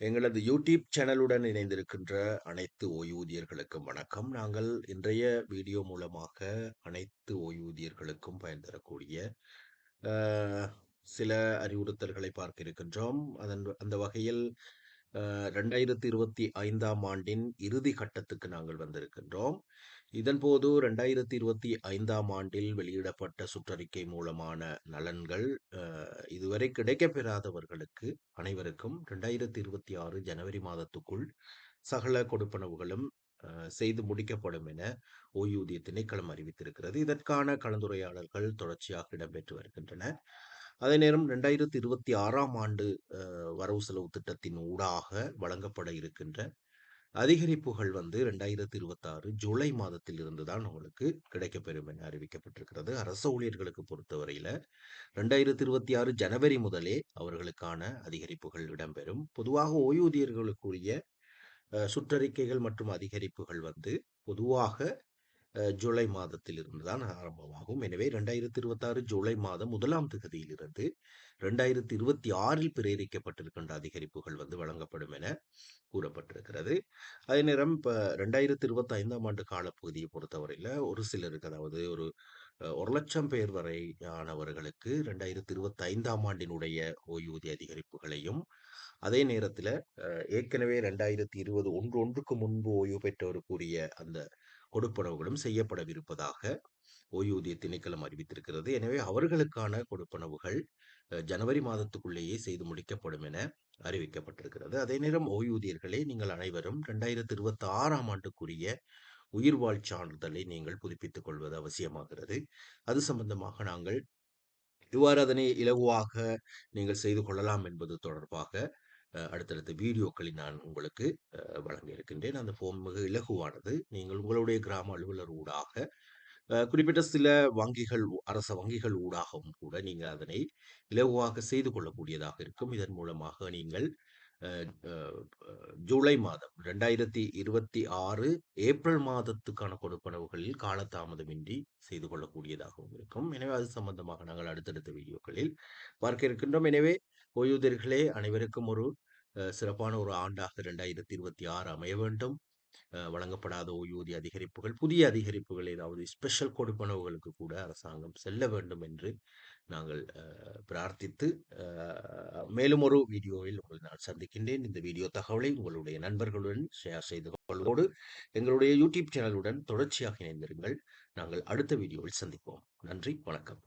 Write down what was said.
எங்களது யூடியூப் சேனலுடன் இணைந்திருக்கின்ற அனைத்து ஓய்வூதியர்களுக்கும் வணக்கம். நாங்கள் இன்றைய வீடியோ மூலமாக அனைத்து ஓய்வூதியர்களுக்கும் பயன் தரக்கூடிய சில அறிவுறுத்தல்களை பார்க்க இருக்கின்றோம். அதன் அந்த வகையில் ரெண்டாயிரத்தி இருபத்தி ஐந்தாம் ஆண்டின் இறுதி கட்டத்துக்கு நாங்கள் வந்திருக்கின்றோம். இதன்போது ரெண்டாயிரத்தி இருபத்தி ஐந்தாம் ஆண்டில் வெளியிடப்பட்ட சுற்றறிக்கை மூலமான நலன்கள் இதுவரை கிடைக்கப்பெறாதவர்களுக்கு அனைவருக்கும் ரெண்டாயிரத்தி இருபத்தி ஆறு ஜனவரி மாதத்துக்குள் சகல கொடுப்பனவுகளும் செய்து முடிக்கப்படும் என ஓய்வூதிய திணைக்களம் அறிவித்திருக்கிறது. இதற்கான கலந்துரையாடல்கள் தொடர்ச்சியாக இடம்பெற்று வருகின்றன. அதே நேரம் ரெண்டாயிரத்தி இருபத்தி ஆறாம் ஆண்டு வரவு செலவு திட்டத்தின் ஊடாக வழங்கப்பட இருக்கின்ற அதிகரிப்புகள் வந்து ரெண்டாயிரத்தி இருபத்தாறு ஜூலை மாதத்தில் இருந்து தான் உங்களுக்கு கிடைக்கப்பெறும் என அறிவிக்கப்பட்டிருக்கிறது. அரசு ஊழியர்களுக்கு பொறுத்தவரையில ரெண்டாயிரத்தி இருபத்தி ஆறு ஜனவரி முதலே அவர்களுக்கான அதிகரிப்புகள் இடம்பெறும். பொதுவாக ஓய்வூதியர்களுக்குரிய சுற்றறிக்கைகள் மற்றும் அதிகரிப்புகள் வந்து பொதுவாக ஜூலை மாதத்தில் இருந்து தான் ஆரம்பமாகும். எனவே ரெண்டாயிரத்தி இருபத்தாறு ஜூலை மாதம் முதலாம் தேதியிலிருந்து ரெண்டாயிரத்தி இருபத்தி ஆறில் பிரேரிக்கப்பட்டிருக்கின்ற அதிகரிப்புகள் வந்து வழங்கப்படும் என கூறப்பட்டிருக்கிறது. அதே நேரம் இப்போ ரெண்டாயிரத்தி இருபத்தி ஐந்தாம் ஆண்டு காலப்பகுதியை பொறுத்தவரையில் ஒரு சிலருக்கு அதாவது ஒரு ஒரு லட்சம் பேர் வரையானவர்களுக்கு ரெண்டாயிரத்தி இருபத்தி ஐந்தாம் ஆண்டினுடைய ஓய்வூதிய அதிகரிப்புகளையும் அதே நேரத்தில் ஏற்கனவே ரெண்டாயிரத்தி இருபது ஒன்று ஒன்றுக்கு முன்பு ஓய்வு பெற்றவருக்குரிய அந்த கொடுப்பனவுகளும் செய்யப்படவிருப்பதாக ஓய்வூதிய திணைக்களம் அறிவித்திருக்கிறது. எனவே அவர்களுக்கான கொடுப்பனவுகள் ஜனவரி மாதத்துக்குள்ளேயே செய்து முடிக்கப்படும் என அறிவிக்கப்பட்டிருக்கிறது. அதே நேரம் ஓய்வூதியர்களே நீங்கள் அனைவரும் ரெண்டாயிரத்தி இருபத்தி ஆறாம் ஆண்டுக்குரிய உயிர்வாழ் சான்றிதழை நீங்கள் புதுப்பித்துக் கொள்வது அவசியமாகிறது. அது சம்பந்தமாக நாங்கள் இவ்வாறு அதனை இலகுவாக நீங்கள் செய்து கொள்ளலாம் என்பது தொடர்பாக அடுத்தடுத்த வீடியோக்களை நான் உங்களுக்கு வழங்க இருக்கின்றேன். அந்த ஃபோம் மிக இலகுவானது. நீங்கள் உங்களுடைய கிராம அலுவலர் ஊடாக குறிப்பிட்ட சில வங்கிகள் அரச வங்கிகள் ஊடாகவும் கூட நீங்கள் அதனை இலகுவாக செய்து கொள்ளக்கூடியதாக இருக்கும். இதன் மூலமாக நீங்கள் ஜூலை மாதம் ரெண்டாயிரத்தி இருபத்தி ஆறு ஏப்ரல் மாதத்துக்கான கொடுப்பனவுகளில் காலதாமதமின்றி செய்து கொள்ளக்கூடியதாகவும் இருக்கும். எனவே அது சம்பந்தமாக நாங்கள் அடுத்தடுத்த வீடியோக்களில் பார்க்க இருக்கின்றோம் எனவே ஓய்வூதியர்களே அனைவருக்கும் ஒரு சிறப்பான ஒரு ஆண்டாக ரெண்டாயிரத்தி இருபத்தி ஆறு அமைய வேண்டும். வழங்கப்படாத ஓய்வூதிய அதிகரிப்புகள் புதிய அதிகரிப்புகள் ஏதாவது ஸ்பெஷல் கொடுப்பனவுகளுக்கு கூட அரசாங்கம் செல்ல வேண்டும் என்று நாங்கள் பிரார்த்தித்து மேலும் ஒரு வீடியோவில் உங்களை நான் சந்திக்கின்றேன். இந்த வீடியோ தகவலை உங்களுடைய நண்பர்களுடன் ஷேர் செய்து கொள்வதோடு எங்களுடைய யூடியூப் சேனலுடன் தொடர்ச்சியாக இணைந்திருங்கள். நாங்கள் அடுத்த வீடியோவில் சந்திப்போம். நன்றி வணக்கம்.